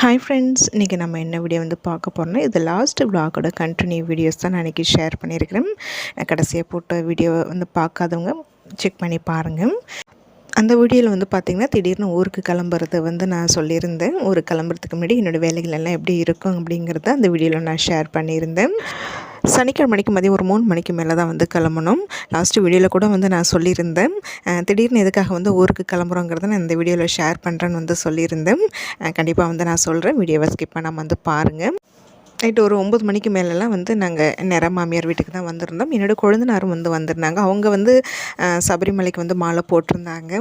Hi friends இன்றைக்கி நம்ம என்ன வீடியோ வந்து பார்க்க போகிறோம்னா இது லாஸ்ட் விலாகோட கண்டினியூ வீடியோஸ் தான் நான் இன்றைக்கி ஷேர் பண்ணியிருக்கிறேன். கடைசியாக போட்ட வீடியோ வந்து பார்க்காதவங்க செக் பண்ணி பாருங்கள் அந்த வீடியோவில் வந்து பார்த்திங்கன்னா திடீர்னு ஊருக்கு கிளம்புறது வந்து நான் சொல்லியிருந்தேன். ஊருக்கு கிளம்புறதுக்கு முன்னாடி என்னோடய வேலைகள் எல்லாம் எப்படி இருக்கும் அப்படிங்கிறத அந்த வீடியோவில் நான் ஷேர் பண்ணியிருந்தேன். சனிக்கிழமைக்கு மதியம் ஒரு மூணு மணிக்கு மேலே தான் வந்து கிளம்பணும். லாஸ்ட்டு வீடியோவில் கூட வந்து நான் சொல்லியிருந்தேன். திடீர்னு எதுக்காக வந்து ஊருக்கு கிளம்புறோங்கிறத நான் இந்த வீடியோவில் ஷேர் பண்ணுறேன்னு வந்து சொல்லியிருந்தேன். கண்டிப்பாக வந்து நான் சொல்கிறேன் வீடியோவை ஸ்கிப் பண்ணாமல் வந்து பாருங்கள் நைட்டு ஒரு ஒம்பது மணிக்கு மேலெலாம் வந்து நாங்கள் நேராக மாமியார் வீட்டுக்கு தான் வந்திருந்தோம். என்னோடய கொழுந்தனாரும் வந்து வந்திருந்தாங்க. அவங்க வந்து சபரிமலைக்கு வந்து மாலை போட்டிருந்தாங்க.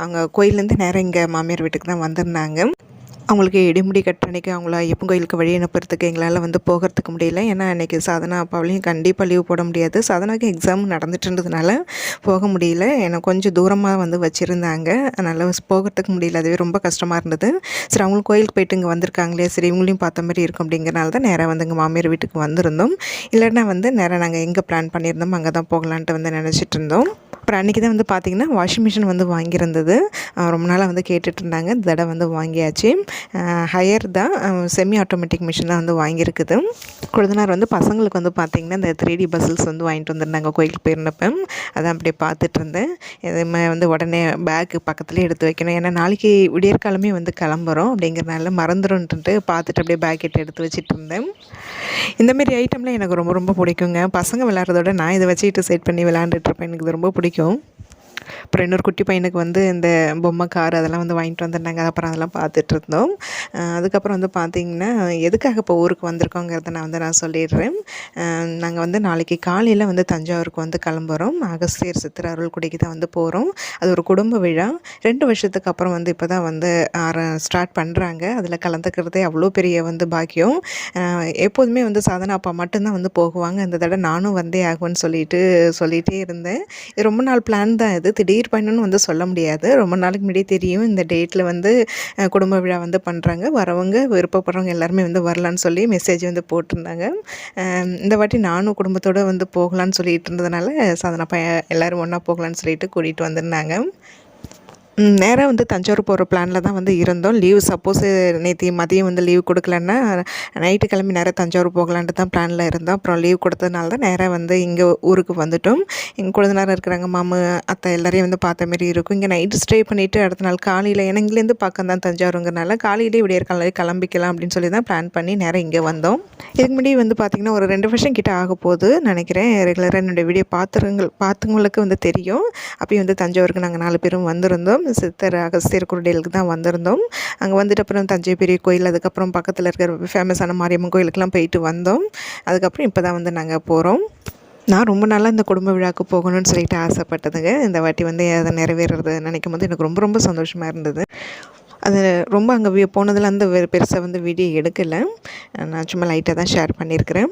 அவங்க கோயிலேருந்து நேராக இங்கே மாமியார் வீட்டுக்கு தான் வந்திருந்தாங்க. அவங்களுக்கு இடிமுடி கட்டணைக்கு அவங்கள ஐயப்பன் கோயிலுக்கு வழி அனுப்புறதுக்கு எங்களால் வந்து போகிறதுக்கு முடியல. ஏன்னா அன்றைக்கி சாதனா அப்பாவிலையும் கண்டிப்பாக லீவ் போட முடியாது. சாதனாக்கு எக்ஸாம் நடந்துட்டு இருந்ததுனால போக முடியல. எனக்கு கொஞ்சம் தூரமாக வந்து வச்சுருந்தாங்க. அதனால் போகிறதுக்கு முடியல. அதுவே ரொம்ப கஷ்டமாக இருந்தது. சரி அவங்களும் கோயிலுக்கு போயிட்டு இங்கே வந்திருக்காங்களே சரி இவங்களையும் பார்த்த மாதிரி இருக்கும் அப்படிங்கிறனால தான் நேராக வந்து எங்கள் மாமியார் வீட்டுக்கு வந்திருந்தோம். இல்லைன்னா வந்து நேராக நாங்கள் எங்கே பிளான் பண்ணியிருந்தோம் அங்கே தான் போகலான்ட்டு வந்து நினச்சிட்டு இருந்தோம். அப்புறம் அன்றைக்கி தான் வந்து பார்த்திங்கன்னா வாஷிங் மிஷின் வந்து வாங்கியிருந்தது. ரொம்ப நாளாக வந்து கேட்டுட்ருந்தாங்க. இந்த தடவை வந்து வாங்கியாச்சு. ஹையர் தான். செமி ஆட்டோமேட்டிக் மிஷின் தான் வந்து வாங்கியிருக்குது. கொழுந்தனார் வந்து பசங்களுக்கு வந்து பார்த்திங்கன்னா இந்த த்ரீ டி பஸ்ஸில்ஸ் வந்து வாங்கிட்டு வந்திருந்தாங்க கோயிலுக்கு போயிருந்தப்போ. அதான் அப்படியே பார்த்துட்டு இருந்தேன் இதுமே வந்து உடனே பேக்கு பக்கத்துலேயே எடுத்து வைக்கணும். ஏன்னா நாளைக்கு விடியற்காலமே வந்து கிளம்புறோம் அப்படிங்கிறனால மறந்துடும்ன்ட்டு பார்த்துட்டு அப்படியே பேக்கெட் எடுத்து வச்சுட்டு இருந்தேன் இந்தமாரி ஐட்டம்லாம் எனக்கு ரொம்ப ரொம்ப பிடிக்குங்க. பசங்க விளாட்றதோட நான் இதை வச்சுக்கிட்டு செட் பண்ணி விளாண்டுட்ருப்பேன் எனக்கு இது ரொம்ப பிடிக்கும். 배경. அப்புறம் இன்னொரு குட்டி பையனுக்கு வந்து இந்த பொம்மை கார் அதெல்லாம் வந்து வாங்கிட்டு வந்திருந்தாங்க. அப்புறம் அதெல்லாம் பார்த்துட்டு இருந்தோம். அதுக்கப்புறம் வந்து பார்த்திங்கன்னா எதுக்காக இப்போ ஊருக்கு வந்திருக்கோங்கிறத நான் வந்து நான் சொல்லிடுறேன். நாங்கள் வந்து நாளைக்கு காலையில் வந்து தஞ்சாவூருக்கு வந்து கிளம்புறோம். அகஸ்தியர் சித்திர அருள்குடிக்கு தான் வந்து போகிறோம் அது ஒரு குடும்ப விழா. ரெண்டு வருஷத்துக்கு அப்புறம் வந்து இப்போ தான் வந்து ஸ்டார்ட் பண்ணுறாங்க அதில் கலந்துக்கிறதே அவ்வளோ பெரிய வந்து பாக்கியம். எப்போதுமே வந்து சாதனா அப்பா மட்டும்தான் வந்து போகுவாங்க. இந்த தடவை நானும் வந்தே ஆகும்னு சொல்லிட்டு சொல்லிகிட்டே இருந்தேன். இது ரொம்ப நாள் பிளான் தான் இது. திடீர் பயணம்னு வந்து சொல்ல முடியாது. ரொம்ப நாளைக்கு முன்னாடியே தெரியும். இந்த டேட்டில் வந்து குடும்ப விழா வந்து பண்ணுறாங்க வரவங்க விருப்பப்படுறவங்க எல்லாருமே வந்து வரலான்னு சொல்லி மெசேஜ் வந்து போட்டிருந்தாங்க. இந்த வாட்டி நானும் குடும்பத்தோடு வந்து போகலான்னு சொல்லிட்டு இருந்ததுனால சாதனை பையன் எல்லோரும் ஒன்றா போகலான்னு சொல்லிட்டு கூட்டிகிட்டு வந்திருந்தாங்க. நேராக வந்து தஞ்சாவூர் போகிற பிளானில் தான் வந்து இருந்தோம். லீவு சப்போஸ் நேற்று மதியம் வந்து லீவ் கொடுக்கலன்னா நைட்டு கிளம்பி நேராக தஞ்சாவூர் போகலான்ட்டு தான் பிளானில் இருந்தோம். அப்புறம் லீவ் கொடுத்ததுனால தான் நேராக வந்து இங்கே ஊருக்கு வந்துட்டோம். எங்கள் குழந்தைனாரம் இருக்கிறாங்க மாமு அத்தை எல்லாரையும் வந்து பார்த்த மாரி இருக்கும். இங்கே நைட்டு ஸ்டே பண்ணிவிட்டு அடுத்த நாள் காலையில் எனங்கிலேருந்து பார்க்க தான் தஞ்சாவூருங்கிறனால காலையிலே இப்படி இருக்கலாம் கிளம்பிக்கலாம் அப்படின்னு சொல்லி தான் பிளான் பண்ணி நேராக இங்கே வந்தோம். இதுக்கு முன்னாடி வந்து பார்த்திங்கன்னா ஒரு ரெண்டு வருஷம் கிட்டே ஆக போகுது நினைக்கிறேன். ரெகுலராக என்னுடைய வீடியோ பார்த்துருங்க பார்த்துங்களுக்கு வந்து தெரியும். அப்பயும் வந்து தஞ்சாவூருக்கு நாங்கள் நாலு பேரும் வந்திருந்தோம். சித்தர் அகஸ்தியர் குருடேலுக்கு தான் வந்திருந்தோம். அங்கே வந்துட்டு அப்புறம் தஞ்சை பெரிய கோயில் அதுக்கப்புறம் பக்கத்தில் இருக்கிற ஃபேமஸான மாரியம்மன் கோயிலுக்கெலாம் போயிட்டு வந்தோம். அதுக்கப்புறம் இப்போ தான் வந்து நாங்கள் போகிறோம் நான் ரொம்ப நாளாக இந்த குடும்ப விழாவுக்கு போகணும்னு சொல்லிட்டு ஆசைப்பட்டதுங்க. இந்த வாட்டி வந்து அதை நிறைவேறது நினைக்கும் போது எனக்கு ரொம்ப ரொம்ப சந்தோஷமாக இருந்தது. அது ரொம்ப அங்கே போனதில் அந்த பெருசாக வந்து வீடியோ எடுக்கலை. நான் சும்மா லைட்டாக தான் ஷேர் பண்ணியிருக்கிறேன்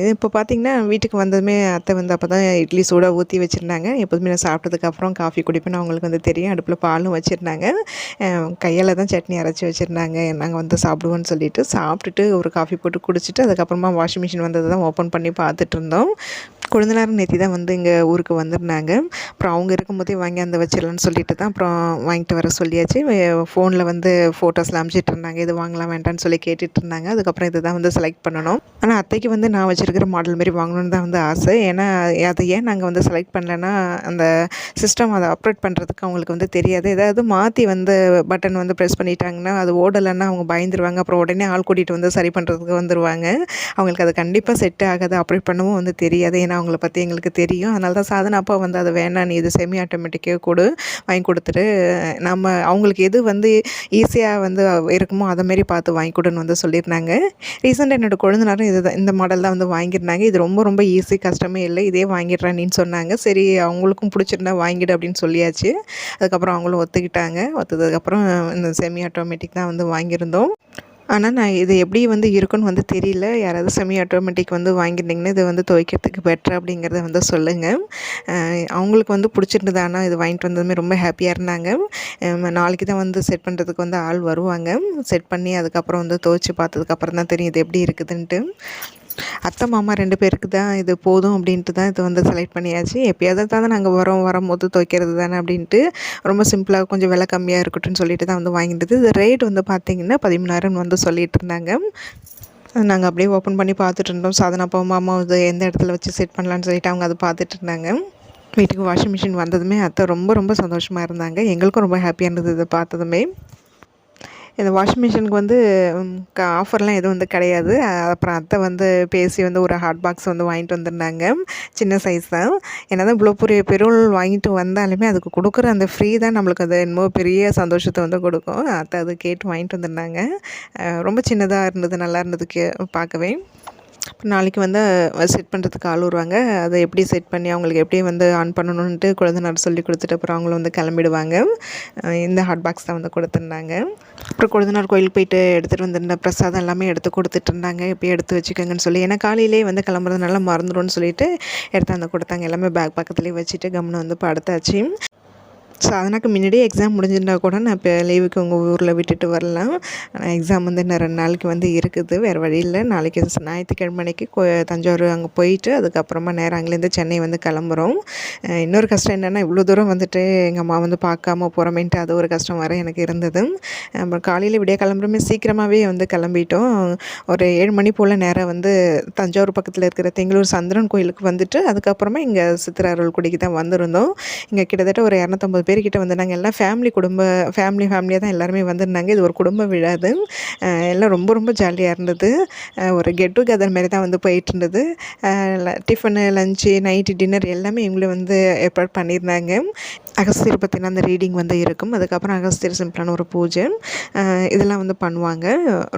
இது இப்போ பார்த்திங்கன்னா வீட்டுக்கு வந்ததுமே அத்தை வந்து அப்போ தான் இட்லி சூடாக ஊற்றி வச்சுருந்தாங்க. எப்போதுமே நான் சாப்பிட்டதுக்கப்புறம் காஃபி குடிப்பேன்னு அவங்களுக்கு வந்து தெரியும். அடுப்பில் பாலும் வச்சுருந்தாங்க. கையால் தான் சட்னி அரைச்சி வச்சுருந்தாங்க. நாங்கள் வந்து சாப்பிடுவோன்னு சொல்லிட்டு சாப்பிட்டுட்டு ஒரு காஃபி போட்டு குடிச்சிட்டு அதுக்கப்புறமா வாஷிங் மிஷின் வந்தது தான் ஓப்பன் பண்ணி பார்த்துட்டு இருந்தோம். கொழுந்தனார் நேத்தி தான் வந்து இங்கே ஊருக்கு வந்திருந்தாங்க. அப்புறம் அவங்க இருக்கும்போதே வாங்கி அந்த வச்சிடலான்னு சொல்லிட்டு தான் அப்புறம் வாங்கிட்டு வர சொல்லியாச்சு. ஃபோனில் வந்து ஃபோட்டோஸ்லாம் அனுப்பிச்சிட்டு இருந்தாங்க. இது வாங்கலாம் வேண்டாம்னு சொல்லி கேட்டுட்டு இருந்தாங்க. அதுக்கப்புறம் இதை தான் வந்து செலக்ட் பண்ணணும். ஆனால் அத்தைக்கு வந்து நான் வச்சுருக்கிற மாடல் மாரி வாங்கணுன்னு தான் வந்து ஆசை. ஏன்னா அதை ஏன் நாங்கள் வந்து செலக்ட் பண்ணலன்னா அந்த சிஸ்டம் அதை அப்ரேட் பண்ணுறதுக்கு அவங்களுக்கு வந்து தெரியாது. ஏதாவது மாற்றி வந்து பட்டன் வந்து ப்ரெஸ் பண்ணிட்டாங்கன்னா அது ஓடலைன்னா அவங்க பயந்துருவாங்க. அப்புறம் உடனே ஆள் கூட்டிகிட்டு வந்து சரி பண்ணுறதுக்கு வந்துடுவாங்க அவங்களுக்கு அது கண்டிப்பாக செட் ஆகாது. அப்ரேட் பண்ணவும் வந்து தெரியாது. ஏன்னா அவங்கள பற்றி எங்களுக்கு தெரியும். அதனால தான் சாதனை அப்பா வந்து அதை வேணாம் நீ இது செமி ஆட்டோமேட்டிக்காக கொடு வாங்கி கொடுத்துட்டு நம்ம அவங்களுக்கு எது வந்து ஈஸியாக வந்து இருக்குமோ அதை மாரி பார்த்து வாங்கி கொடுன்னு வந்து சொல்லியிருந்தாங்க. ரீசெண்டாக என்னோடய குழந்தைனாரும் இது இந்த மாடல் தான் வந்து வாங்கியிருந்தாங்க. இது ரொம்ப ரொம்ப ஈஸி கஷ்டமே இல்லை இதே வாங்கிடுறான்னு சொன்னாங்க. சரி அவங்களுக்கும் பிடிச்சிருந்தா வாங்கிடு அப்படின்னு சொல்லியாச்சு. அதுக்கப்புறம் அவங்களும் ஒத்துக்கிட்டாங்க. ஒத்துக்கிறதுக்கப்புறம் இந்த செமி ஆட்டோமேட்டிக் தான் வந்து வாங்கியிருந்தோம். ஆனால் நான் இது எப்படி வந்து இருக்குன்னு வந்து தெரியல. யாராவது செமி ஆட்டோமேட்டிக் வந்து வாங்கியிருந்தீங்கன்னா இது வந்து துவைக்கிறதுக்கு பெட்டர் அப்படிங்கிறத வந்து சொல்லுங்கள் அவங்களுக்கு வந்து பிடிச்சிருந்தது. ஆனால் இது வாங்கிட்டு வந்ததுமே ரொம்ப ஹாப்பியாக இருந்தாங்க. நாளைக்கு தான் வந்து செட் பண்ணுறதுக்கு வந்து ஆள் வருவாங்க. செட் பண்ணி அதுக்கப்புறம் வந்து துவைச்சி பார்த்ததுக்கப்புறம் தான் தெரியும் இது எப்படி இருக்குதுன்ட்டு. அத்தை மாமா ரெண்டு பேருக்கு தான் இது போதும் அப்படின்ட்டு தான் இது வந்து செலக்ட் பண்ணியாச்சு. எப்பயாவது தான் நாங்கள் வரோம் வரும்போது துவைக்கிறது தானே அப்படின்ட்டு ரொம்ப சிம்பிளாக கொஞ்சம் விலை கம்மியாக இருக்கட்டும்னு சொல்லிட்டு தான் வந்து வாங்கிட்டு இது ரேட் வந்து பார்த்திங்கன்னா பதிமூணாயிரம் வந்து சொல்லிட்டு இருந்தாங்க. நாங்கள் அப்படியே ஓப்பன் பண்ணி பார்த்துட்டு இருந்தோம். சாதனா அப்பா மாமா இது எந்த இடத்துல வச்சு செட் பண்ணலான்னு சொல்லிட்டு அவங்க அதை பார்த்துட்டு இருந்தாங்க. வீட்டுக்கு வாஷிங் மிஷின் வந்ததுமே அத்தை ரொம்ப ரொம்ப சந்தோஷமாக இருந்தாங்க. எங்களுக்கும் ரொம்ப ஹாப்பியாக இருந்தது இதை பார்த்ததுமே. இந்த வாஷிங் மிஷினுக்கு வந்து ஆஃபர்லாம் எதுவும் வந்து கிடையாது. அப்புறம் அத்தை வந்து பேசி வந்து ஒரு ஹாட் பாக்ஸ் வந்து வாங்கிட்டு வந்திருந்தாங்க. சின்ன சைஸ் தான். என்ன தான் இவ்வளோ பெரிய பெருள் வாங்கிட்டு வந்தாலுமே அதுக்கு கொடுக்குற அந்த ஃப்ரீ தான் நம்மளுக்கு அது என்னமோ பெரிய சந்தோஷத்தை வந்து கொடுக்கும். அத்தை அது கேட்டு வாங்கிட்டு வந்திருந்தாங்க. ரொம்ப சின்னதாக இருந்தது நல்லா இருந்தது கே அப்புறம் நாளைக்கு வந்து செட் பண்ணுறதுக்கு ஆள் வருவாங்க. அதை எப்படி செட் பண்ணி அவங்களுக்கு எப்படி வந்து ஆன் பண்ணணுன்ட்டு குழந்தைனார் சொல்லி கொடுத்துட்டு அப்புறம் அவங்களும் வந்து கிளம்பிடுவாங்க. இந்த ஹாட் பாக்ஸ் தான் வந்து கொடுத்துருந்தாங்க. அப்புறம் கொழுந்தனார் கோயிலுக்கு போயிட்டு எடுத்துகிட்டு வந்திருந்த பிரசாதம் எல்லாமே எடுத்து கொடுத்துட்டு இருந்தாங்க. இப்போ எடுத்து வச்சுக்கோங்கன்னு சொல்லி. ஏன்னா காலையிலே வந்து கிளம்புறதுனால மறந்துடும்னு சொல்லிட்டு எடுத்து வந்து கொடுத்தாங்க. எல்லாமே பேக் பக்கத்துலேயே வச்சுட்டு கம்னு வந்து படுத்தாச்சு. சாதனாக்கு முன்னாடியே எக்ஸாம் முடிஞ்சிருந்தா கூட நான் இப்போ லீவுக்கு உங்கள் ஊரில் விட்டுட்டு வரலாம். ஆனால் எக்ஸாம் வந்து இன்னும் ரெண்டு நாளைக்கு வந்து இருக்குது. வேறு வழி இல்லை. நாளைக்கு ஞாயிற்றுக்கிழமைக்கு தஞ்சாவூர் அங்கே போயிட்டு அதுக்கப்புறமா நேரம் அங்கேருந்து சென்னை வந்து கிளம்புறோம். இன்னொரு கஷ்டம் என்னென்னா இவ்வளோ தூரம் வந்துட்டு எங்கள் அம்மா வந்து பார்க்காம போகிறோமேன்ட்டு அது ஒரு கஷ்டம் வர எனக்கு இருந்தது. அப்புறம் காலையில் விடிய கிளம்புறமே சீக்கிரமாகவே வந்து கிளம்பிட்டோம். ஒரு ஏழு மணி போல் நேரம் வந்து தஞ்சாவூர் பக்கத்தில் இருக்கிற தெங்களூர் சந்திரன் கோயிலுக்கு வந்துட்டு அதுக்கப்புறமா இங்கே சித்திராரூர் குடிக்கு தான் வந்திருந்தோம். இங்கே கிட்டத்தட்ட ஒரு இரநூத்தம்பது பேர்கிட்ட வந்திருந்தாங்க எல்லாம் ஃபேமிலி குடும்ப ஃபேமிலி ஃபேமிலியாக தான் எல்லாருமே வந்திருந்தாங்க. இது ஒரு குடும்ப விழா அது. எல்லாம் ரொம்ப ரொம்ப ஜாலியாக இருந்தது. ஒரு கெட் டுகெதர் மாதிரி தான் வந்து போயிட்டு இருந்தது டிஃபனு லஞ்சு நைட்டு டின்னர் எல்லாமே இவங்களும் வந்து ஏற்பாடு பண்ணியிருந்தாங்க. அகஸ்தியர் பற்றின அந்த ரீடிங் வந்து இருக்கும். அதுக்கப்புறம் அகஸ்தியர் சிம்பிளான ஒரு பூஜை. இதெல்லாம் வந்து பண்ணுவாங்க.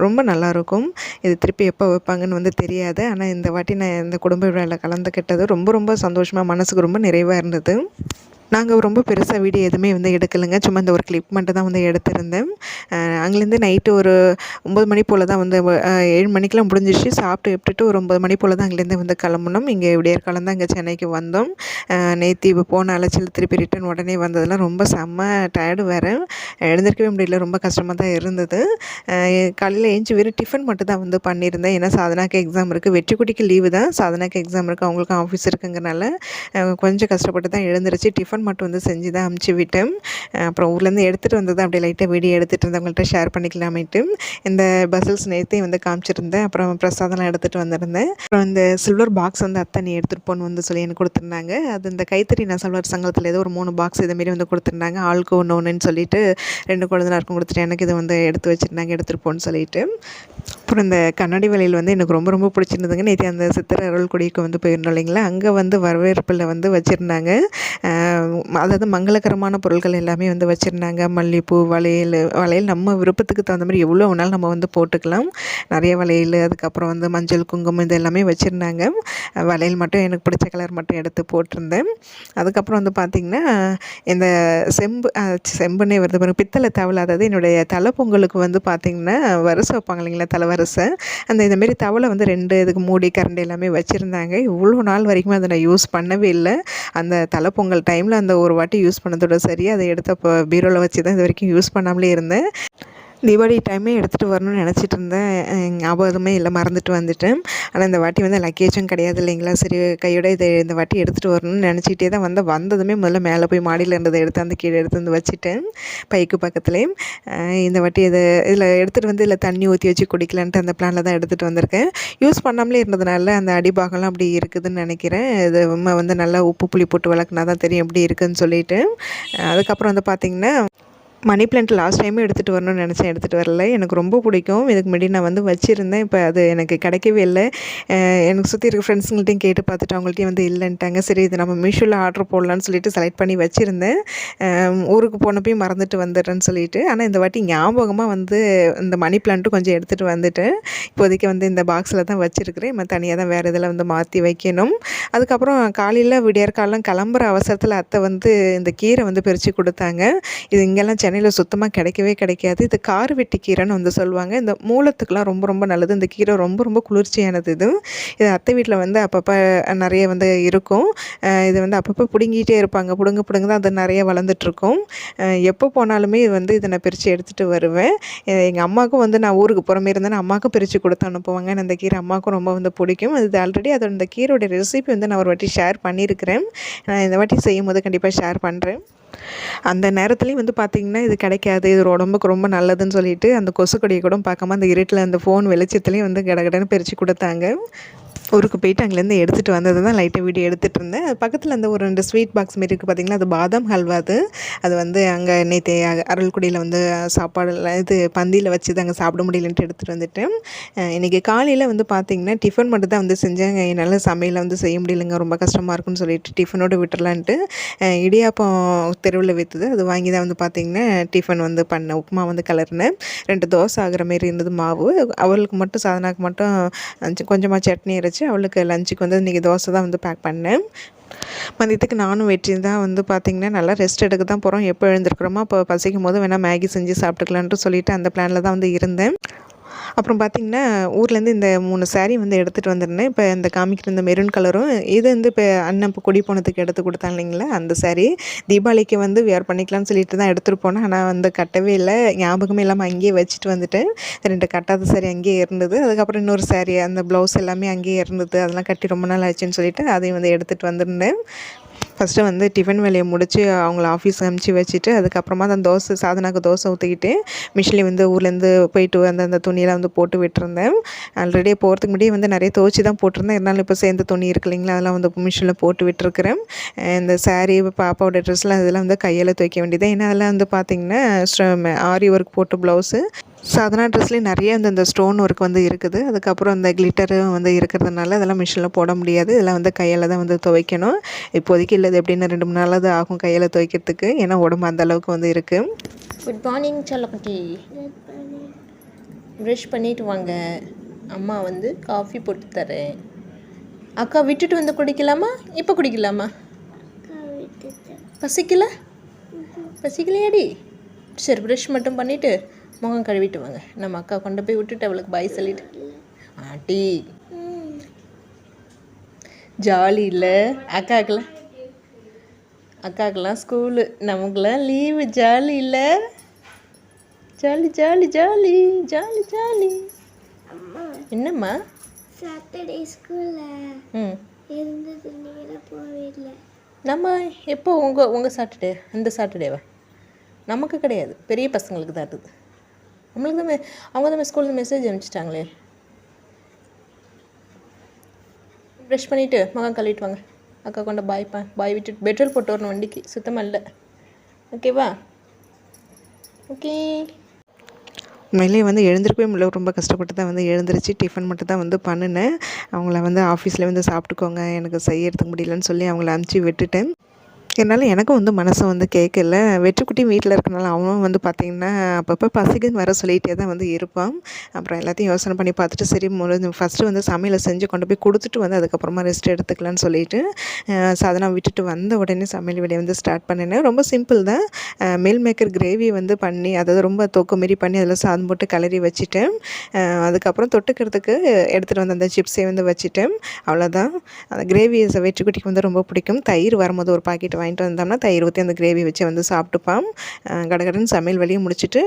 ரொம்ப நல்லாயிருக்கும். இது திருப்பி எப்போ வைப்பாங்கன்னு வந்து தெரியாது. ஆனால் இந்த வாட்டி நான் இந்த குடும்ப விழாவில் கலந்துக்கிட்டது ரொம்ப ரொம்ப சந்தோஷமாக மனசுக்கு ரொம்ப நிறைவாக இருந்தது. நாங்கள் ரொம்ப பெருசாக வீடியோ எதுவுமே வந்து எடுக்கலைங்க. சும்மா இந்த ஒரு கிளிப் மட்டும் தான் வந்து எடுத்திருந்தேன். அங்கேருந்து நைட்டு ஒரு ஒம்பது மணி போல் தான் வந்து ஏழு மணிக்கெலாம் முடிஞ்சிச்சு சாப்பிட்டு விட்டுட்டு ஒரு ஒம்பது மணி போல் தான் அங்கேருந்து வந்து கிளம்புனோம். இங்கே விடியற்காலம் தான் இங்கே சென்னைக்கு வந்தோம். நேற்று இப்போ போன அலைச்சல் திருப்பி ரிட்டன் உடனே வந்ததெல்லாம் ரொம்ப செம்ம டயர்டு வேறு. எழுந்திருக்கவே முடியல. ரொம்ப கஷ்டமாக தான் இருந்தது. காலையில் ஏஞ்சி வெறும் டிஃபன் மட்டும் தான் வந்து பண்ணியிருந்தேன். ஏன்னா சாதனாக்கு எக்ஸாம் இருக்குது வெற்றிக்குட்டிக்கு லீவு தான். சாதனாக்கு எக்ஸாம் இருக்குது அவங்களுக்கும் ஆஃபீஸ் இருக்குங்கிறனால கொஞ்சம் கஷ்டப்பட்டு தான் எழுந்திருச்சு. டிஃபன் டிஃபன் மட்டும் வந்து செஞ்சு தான் அமுச்சு விட்டேன். அப்புறம் ஊர்லேருந்து எடுத்துகிட்டு வந்தது அப்படியே லைட்டாக வீடியோ எடுத்துகிட்டு இருந்தவங்கள்ட்ட ஷேர் பண்ணிக்கலாமேட்டு இந்த பசில்ஸ் நேர்த்தையும் வந்து காமிச்சிருந்தேன். அப்புறம் பிரசாதம்லாம் எடுத்துகிட்டு வந்திருந்தேன். அப்புறம் இந்த சில்வர் பாக்ஸ் வந்து அத்தை நீ எடுத்துகிட்டு போன்னு வந்து சொல்லி எனக்கு கொடுத்துருந்தாங்க. அது இந்த கைத்தறி நெசவாளர் சங்கத்தில் ஏதோ ஒரு மூணு பாக்ஸ் இதுமாரி வந்து கொடுத்துருந்தாங்க. ஆளுக்கு ஒன்று ஒன்றுன்னு சொல்லிட்டு ரெண்டு குழந்தைனாருக்கும் கொடுத்துட்டு எனக்கு இதை வந்து எடுத்து வச்சுருந்தாங்க எடுத்துகிட்டு போகணுன்னு சொல்லிட்டு. அப்புறம் இந்த கண்ணாடி வலையில் வந்து எனக்கு ரொம்ப ரொம்ப பிடிச்சிருந்ததுங்க. நேற்று அந்த சித்திர அருள் கொடிக்கு வந்து போயிருந்தோம் இல்லைங்களா? அங்கே வந்து வரவேற்பில் வந்து வச்சுருந்தாங்க. அதாவது மங்களகரமான பொருட்கள் எல்லாமே வந்து வச்சுருந்தாங்க. மல்லிகைப்பூ வளையல் வளையல் நம்ம விருப்பத்துக்கு தகுந்த மாதிரி எவ்வளோ வேணாலும் நம்ம வந்து போட்டுக்கலாம். நிறைய வளையல் அதுக்கப்புறம் வந்து மஞ்சள் குங்குமம் இது எல்லாமே வச்சுருந்தாங்க. வளையல் மட்டும் எனக்கு பிடிச்ச கலர் மட்டும் எடுத்து போட்டிருந்தேன். அதுக்கப்புறம் வந்து பார்த்திங்கன்னா இந்த செம்பு செம்புன்னே வருது பாருங்கள் பித்தளை தவளை அதாவது என்னுடைய தலை பொங்கலுக்கு வந்து பார்த்திங்கன்னா வரிசை வைப்பாங்க இல்லைங்களா தலைவரிசை. அந்த இந்தமாரி தவளை வந்து ரெண்டு இதுக்கு மூடி கரண்டு எல்லாமே வச்சுருந்தாங்க. இவ்வளோ நாள் வரைக்கும் அதை நான் யூஸ் பண்ணவே இல்லை. அந்த தலை பொங்கல் டைமில் அந்த ஒரு வாட்டி யூஸ் பண்ணதோட சரி அதை எடுத்த பீரோவில் வச்சு தான் இது வரைக்கும் யூஸ் பண்ணாமலே இருந்தேன். தீபாவளி டைமே எடுத்துகிட்டு வரணும்னு நினச்சிட்டு இருந்தேன். ஞாபகமே இல்லை மறந்துட்டு வந்துட்டேன். ஆனால் இந்த வாட்டி வந்து லக்கேஜும் கிடையாது இல்லைங்களா? சரி கையோட இதை இந்த வாட்டி எடுத்துகிட்டு வரணும்னு நினச்சிக்கிட்டே தான் வந்து வந்ததுமே முதல்ல மேலே போய் மாடியில் இருந்ததை எடுத்து அந்த கீழே எடுத்து வந்து வச்சுட்டேன். பைக்கு பக்கத்துலேயும் இந்த வாட்டி இதை இதில் எடுத்துகிட்டு வந்து இதில் தண்ணி ஊற்றி வச்சு குடிக்கலான்ட்டு அந்த பிளானில் தான் எடுத்துகிட்டு வந்திருக்கேன். யூஸ் பண்ணாமலே இருந்ததுனால அந்த அடிபாகம்லாம் அப்படி இருக்குதுன்னு நினைக்கிறேன். இது வந்து நல்லா உப்பு புளி போட்டு வளர்க்குனா தான் தெரியும் எப்படி இருக்குதுன்னு சொல்லிட்டு. அதுக்கப்புறம் வந்து பார்த்திங்கன்னா மணி பிளான்ட் லாஸ்ட் டைமே எடுத்துகிட்டு வரணும்னு நினச்சேன் எடுத்துகிட்டு வரல. எனக்கு ரொம்ப பிடிக்கும். இதுக்கு முன்னாடி நான் வந்து வச்சுருந்தேன். இப்போ அது எனக்கு கிடைக்கவே இல்லை. எனக்கு சுற்றி இருக்க ஃப்ரெண்ட்ஸுங்கள்ட்டையும் கேட்டு பார்த்துட்டு அவங்கள்ட்டையும் வந்து இல்லைன்ட்டாங்க. சரி இது நம்ம மீஷோவில் ஆர்டர் போடலான்னு சொல்லிட்டு செலக்ட் பண்ணி வச்சுருந்தேன். ஊருக்கு போனப்பையும் மறந்துட்டு வந்துடுறேன்னு சொல்லிட்டு. ஆனால் இந்த வாட்டி ஞாபகமாக வந்து இந்த மணி பிளான்ட்டும் கொஞ்சம் எடுத்துகிட்டு வந்துட்டேன். இப்போதைக்கு வந்து இந்த பாக்ஸில் தான் வச்சுருக்கிறேன். நம்ம தனியாக தான் வேறு இதில் வந்து மாற்றி வைக்கணும். அதுக்கப்புறம் காலையில் விடியற்காலம் கிளம்புற அவசரத்தில் அத்தை வந்து இந்த கீரை வந்து பிரித்து கொடுத்தாங்க. இது இங்கெல்லாம் சென்னையில் சுத்தமாக கிடைக்கவே கிடைக்காது. இது கார் வெட்டி கீரைன்னு வந்து சொல்லுவாங்க. இந்த மூலத்துக்கெலாம் ரொம்ப ரொம்ப நல்லது. இந்த கீரை ரொம்ப ரொம்ப குளிர்ச்சியானது இது. இது அத்தை வீட்டில் வந்து அப்பப்போ நிறைய வந்து இருக்கும். இது வந்து அப்பப்போ பிடுங்கிட்டே இருப்பாங்க. பிடுங்க பிடுங்க தான் அது நிறைய வளர்ந்துட்டுருக்கும். எப்போ போனாலுமே இது வந்து இதை நான் பிரித்து எடுத்துகிட்டு வருவேன். எங்கள் அம்மாவுக்கும் வந்து நான் ஊருக்கு போகிற மாரி இருந்தேன்னா அம்மாவுக்கும் பிரித்து கொடுத்து அனுப்புவாங்க. அந்த கீரை அம்மாவுக்கும் ரொம்ப வந்து பிடிக்கும். இது ஆல்ரெடி அதோட இந்த கீரோட ரெசிபி வந்து நான் ஒரு வாட்டி ஷேர் பண்ணியிருக்கிறேன். நான் இந்த வாட்டி செய்யும் போது கண்டிப்பாக ஷேர் பண்ணுறேன் அந்த நேரத்துலேயும் வந்து பார்த்திங்கன்னா இது கிடைக்காது இது உடம்புக்கு ரொம்ப நல்லதுன்னு சொல்லிட்டு அந்த கொசுக்கொடியை கூட பார்க்காம அந்த இருட்டில் அந்த ஃபோன் வெளிச்சத்துலேயும் வந்து கடகடன்னு பிரித்து கொடுத்தாங்க. ஊருக்கு போயிட்டு அங்கேருந்து எடுத்துகிட்டு வந்தது தான் லைட்டாக வீடியோ எடுத்துகிட்டு இருந்தேன். பக்கத்தில் அந்த ஒரு ரெண்டு ஸ்வீட் பாக்ஸ் மாரி இருக்குது பார்த்திங்களா அது பாதாம் ஹல்வா அது. அது வந்து அங்கே நேற்று அருள்குடியில் வந்து சாப்பாடு இது பந்தியில் வச்சு அங்கே சாப்பிட முடியலன்ட்டு எடுத்துகிட்டு வந்துட்டேன். இன்றைக்கி காலையில் வந்து பார்த்திங்கன்னா டிஃபன் மட்டும் தான் வந்து செஞ்சேன். என்னால் சமையலை வந்து செய்ய முடியலைங்க. ரொம்ப கஷ்டமாக இருக்குன்னு சொல்லிட்டு டிஃபனோடு விட்டுறலான்ட்டு. இடியாப்பம் தெருவில் விற்றுது அது வாங்கி தான் வந்து பார்த்திங்கன்னா டிஃபன் வந்து பண்ணேன். உப்புமா வந்து கலர்னேன். ரெண்டு தோசை ஆகிற மாரி இருந்தது மாவு. அவளுக்கு மட்டும் சாதனாக்கு மட்டும் கொஞ்சமாக சட்னி அரைச்சி வச்சு அவளுக்கு லஞ்சுக்கு வந்து இன்றைக்கி தோசை தான் வந்து பேக் பண்ணேன். மதியத்துக்கு நானும் வெற்றி தான் வந்து பார்த்திங்கன்னா நல்லா ரெஸ்ட் எடுக்க தான் போகிறோம் எப்போ எழுந்திருக்கிறோமோ அப்போ பசிக்கும் போது வேணால் மேகி செஞ்சு சாப்பிட்டுக்கலான்ட்டு சொல்லிவிட்டு அந்த பிளானில் தான் வந்து இருந்தேன். அப்புறம் பார்த்திங்கன்னா ஊர்லேருந்து இந்த மூணு சாரீ வந்து எடுத்துகிட்டு வந்திருந்தேன். இப்போ இந்த காமிக்கிற இந்த மெரூன் கலரும் இது வந்து இப்போ அண்ணன் இப்போ குடி போனதுக்கு எடுத்து கொடுத்தாங்க இல்லைங்களா? அந்த சாரீ தீபாவளிக்கு வந்து வேர் பண்ணிக்கலாம்னு சொல்லிட்டு தான் எடுத்துகிட்டு போனேன். ஆனால் வந்து கட்டவே இல்லை. ஞாபகமே இல்லாமல் அங்கேயே வச்சுட்டு வந்துட்டேன். ரெண்டு கட்டாத சாரீ அங்கேயே இருந்தது. அதுக்கப்புறம் இன்னொரு சாரீ அந்த ப்ளவுஸ் எல்லாமே அங்கேயே இருந்தது. அதெல்லாம் கட்டி ரொம்ப நாள் ஆச்சுன்னு சொல்லிட்டு அதையும் வந்து எடுத்துகிட்டு வந்திருந்தேன். ஃபஸ்ட்டு வந்து டிஃபன் வேலையை முடித்து அவங்கள ஆஃபீஸ் அனுப்பிச்சி வச்சுட்டு அதுக்கப்புறமா அந்த தோசை சாதனாக்கு தோசை ஊற்றிக்கிட்டு மிஷினில் வந்து ஊர்லேருந்து போயிட்டு வந்து அந்த துணியெல்லாம் வந்து போட்டு விட்டுருந்தேன். ஆல்ரெடி போகிறதுக்கு முன்னாடி வந்து நிறைய துவச்சி தான் போட்டிருந்தேன். இருந்தாலும் இப்போ சேர்ந்த துணி இருக்கு இல்லைங்களா அதெல்லாம் வந்து மிஷினில் போட்டு விட்டுருக்குறேன். இந்த சாரீ பாப்பாவோட ட்ரெஸ்லாம் இதெல்லாம் வந்து கையில் துவைக்க வேண்டியது ஏன்னா அதெல்லாம் வந்து பார்த்திங்கன்னா ஆரி ஒர்க் போட்டு ப்ளவுஸு சாதனா ட்ரெஸ்லேயும் நிறைய இந்த இந்த ஸ்டோன் ஒர்க் வந்து இருக்குது. அதுக்கப்புறம் இந்த கிளிட்டரும் வந்து இருக்கிறதுனால அதெல்லாம் மிஷினில் போட முடியாது. இதெல்லாம் வந்து கையால் தான் வந்து துவைக்கணும். இப்போதைக்கு இல்லை எப்படின்னு ரெண்டு மூணு நாளாவது ஆகும் கையில் துவைக்கிறதுக்கு. ஏன்னா உடம்பு அந்த அளவுக்கு வந்து இருக்குது குட் மார்னிங் செல்லக்குட்டி. ப்ரஷ் பண்ணிட்டு வாங்க. அம்மா வந்து காஃபி போட்டு தரேன். அக்கா விட்டுட்டு வந்து குடிக்கலாமா? இப்போ குடிக்கலாமா? பசிக்கல? பசிக்கலையாடி? சரி ப்ரஷ் மட்டும் பண்ணிவிட்டு முகம் கழுவிட்டு வாங்க. நம்ம அக்கா கொண்டு போய் விட்டுட்டு அவளுக்கு பாய் சொல்லிட்டு. ஆட்டி ஜாலி இல்லை. அக்காக்கெல்லாம் அக்காக்கெல்லாம் ஸ்கூலு நமக்குலாம் லீவு ஜாலி இல்லை. Jolly jolly jolly jolly jolly. என்னம்மா? சாட்டர்டே ஸ்கூலில் ம். இருந்தது நீங்கள் போவே இல்லை. நம்ம எப்போ உங்கள் உங்கள் சாட்டர்டே இந்த சாட்டர்டேவா நமக்கு கிடையாது. பெரிய பசங்களுக்கு தான் இருக்குது நம்மளுக்கு தான் அவங்க தான் ஸ்கூலில் மெசேஜ் அனுப்பிச்சிட்டாங்களே. ப்ரெஷ் பண்ணிவிட்டு மகன் கழுவிட்டு வாங்க. அக்கா கொண்ட பாய் பா. பாய் விட்டு பெட்ரோல் போட்டு வரணும் வண்டிக்கு. சுத்தமாக இல்லை. ஓகேவா ஓகே உண்மையிலேயே வந்து எழுந்திருக்கவே முடியல. ரொம்ப கஷ்டப்பட்டு தான் வந்து எழுந்திருச்சு டிஃபன் மட்டும் தான் வந்து பண்ணினேன். அவங்கள வந்து ஆஃபீஸில் வந்து சாப்பிட்டுக்கோங்க. எனக்கு செய்யறதுக்கு முடியலன்னு சொல்லி அவங்கள அனுப்பிச்சி விட்டுட்டேன். என்னால் எனக்கும் வந்து மனசு வந்து கேட்கல வெற்றிக்குட்டி வீட்டில் இருக்கனால அவனும் வந்து பார்த்திங்கன்னா அப்பப்போ பசிக்குன்னு வர சொல்லிகிட்டே தான் வந்து இருப்பான். அப்புறம் எல்லாத்தையும் யோசனை பண்ணி பார்த்துட்டு சரி முடிஞ்சு ஃபஸ்ட்டு வந்து சமையலை செஞ்சு கொண்டு போய் கொடுத்துட்டு வந்து அதுக்கப்புறமா ரெஸ்ட் எடுத்துக்கலாம்னு சொல்லிட்டு சாதனம் விட்டுட்டு வந்த உடனே சமையல் வேலையை வந்து ஸ்டார்ட் பண்ணினேன். ரொம்ப சிம்பிள் தான். மில் மேக்கர் கிரேவி வந்து பண்ணி அதாவது ரொம்ப தொக்கு மாரி பண்ணி அதில் சாதம் போட்டு கிளறி வச்சுட்டேன். அதுக்கப்புறம் தொட்டுக்கிறதுக்கு எடுத்துகிட்டு வந்த அந்த சிப்ஸை வந்து வச்சுட்டேன். அவ்வளோதான் அந்த கிரேவி வெற்றிக்குட்டிக்கு வந்து ரொம்ப பிடிக்கும். தயிர் வரும்போது ஒரு பாக்கெட் வாங்கிட்டு வந்தோம்னா தயிர் ஊற்றி அந்த கிரேவி வச்சு வந்து சாப்பிட்டுப்பான் கடகடன்னு சமையல் வழியை முடிச்சுட்டு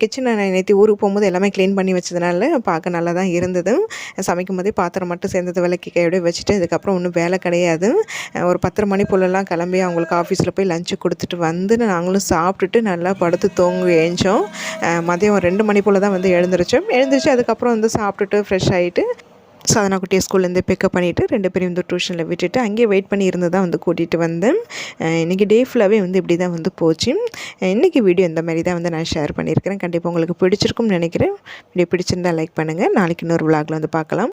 கிச்சனை நேற்று ஊருக்கு போகும்போது எல்லாமே க்ளீன் பண்ணி வச்சதுனால பார்க்க நல்லா தான் இருந்தது. சமைக்கும் போதே பாத்திரம் மட்டும் சேர்ந்தது விளக்கி கையோடய வச்சுட்டு இதுக்கப்புறம் ஒன்றும் வேலை கிடையாது. ஒரு பத்தரை மணி போலலாம் கிளம்பி அவங்களுக்கு ஆஃபீஸில் போய் லஞ்சு கொடுத்துட்டு வந்து நாங்களும் சாப்பிட்டுட்டு நல்லா படுத்து தூங்கி ஏஞ்சோம் மதியம் ரெண்டு மணி போல் தான் வந்து எழுந்திரிச்சோம். எழுந்திரிச்சு அதுக்கப்புறம் வந்து சாப்பிட்டுட்டு ஃப்ரெஷ் ஆகிட்டு சாதனா குட்டியை ஸ்கூல்லேருந்து பிக்கப் பண்ணிவிட்டு ரெண்டு பேரும் வந்து டியூஷனில் விட்டுட்டு அங்கேயே வெயிட் பண்ணி இருந்து தான் வந்து கூட்டிகிட்டு வந்தேன். இன்றைக்கி டே ஃபுல்லாகவே வந்து இப்படி தான் வந்து போச்சு. இன்றைக்கி வீடியோ இந்த மாதிரி தான் வந்து நான் ஷேர் பண்ணியிருக்கிறேன். கண்டிப்பாக உங்களுக்கு பிடிச்சிருக்கும்னு நினைக்கிறேன். வீடியோ பிடிச்சிருந்தா லைக் பண்ணுங்கள் நாளைக்கு இன்னொரு விளாகில் வந்து பார்க்கலாம்.